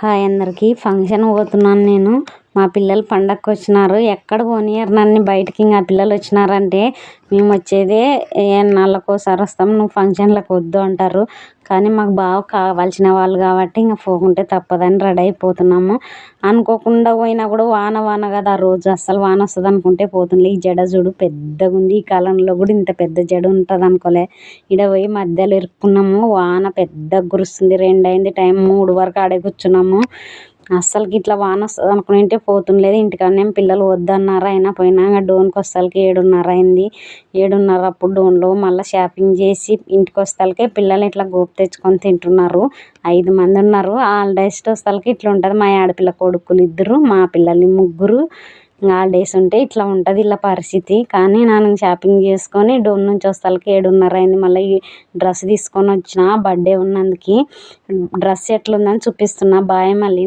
Hi అందరికీ. Function పోతున్నాను నేను. మా పిల్లలు పండగకి వచ్చినారు ఎక్కడ పోనీయరు నన్ను బయటికి. ఇంకా పిల్లలు వచ్చినారంటే మేము వచ్చేదే ఎన్నాళ్ళకి ఒకసారి వస్తాం నువ్వు ఫంక్షన్లకు వద్దు అంటారు. కానీ మాకు బాగా కావాల్సిన వాళ్ళు కాబట్టి ఇంకా పోకుంటే తప్పదని రెడీ అయిపోతున్నాము. అనుకోకుండా పోయినా కూడా వాన వాన కదా ఆ రోజు అస్సలు వాన వస్తుంది అనుకుంటే పోతుంది ఈ జడ చూడు పెద్దగా ఉంది. ఈ కాలంలో కూడా ఇంత పెద్ద జడ ఉంటుంది అనుకోలే. ఈడ పోయి మధ్యలో ఇరుక్కున్నాము. వాన పెద్దగా కురుస్తుంది. రెండు అయింది టైం. మూడు వరకు ఆడే కూర్చున్నాము. అస్సలకి ఇట్లా వాన వస్తుంది అనుకుంటే పోతుండలేదు. ఇంటికాడనే పిల్లలు వద్దన్నారు అయినా పోయినా ఇంకా డోన్కి వస్తాలకి ఏడున్నర అయింది. ఏడున్నర అప్పుడు డోన్లో మళ్ళీ షాపింగ్ చేసి ఇంటికి వస్తాలకే పిల్లలు ఇట్లా గోపు తెచ్చుకొని తింటున్నారు. ఐదు మంది ఉన్నారు హాలిడేస్ వస్తాలకి ఇట్లా ఉంటుంది. మా ఆడపిల్ల కొడుకులు ఇద్దరు మా పిల్లలు ముగ్గురు. హాలిడేస్ ఉంటే ఇట్లా ఉంటుంది ఇలా పరిస్థితి. కానీ నేను షాపింగ్ చేసుకొని డోన్ నుంచి వస్తాలకి ఏడున్నర అయింది. మళ్ళీ డ్రెస్ తీసుకొని వచ్చిన బర్త్డే ఉన్నందుకు. డ్రెస్ ఎట్లుందని చూపిస్తున్నా. బాయ్ మళ్ళీ.